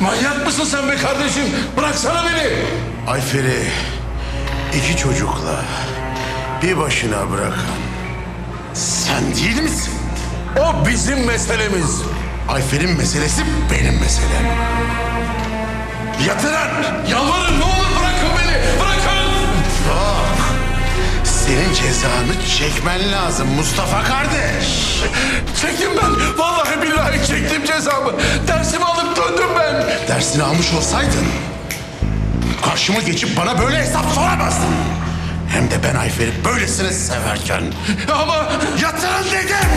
Manyak mısın sen be kardeşim? Bıraksana beni. Ayfer'i iki çocukla bir başına bırakan sen değil misin? O bizim meselemiz. Ayfer'in meselesi benim meselem. Yatırın! Yalvarırım ne olur bırakın beni. Bırakın. Yok! Senin cezanı çekmen lazım Mustafa kardeş. Çektim ben. Vallahi billahi çektim cezamı. Dersini almış olsaydın karşıma geçip bana böyle hesap soramazdın. Hem de ben Ayfer'i böylesine severken. Ama Yatırın dedim!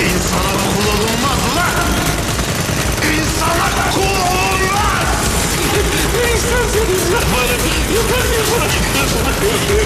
İnsana kul olunmaz ulan! İnsana kul olunmaz! ne isterseniz yaparım. Yeter ki bırakın.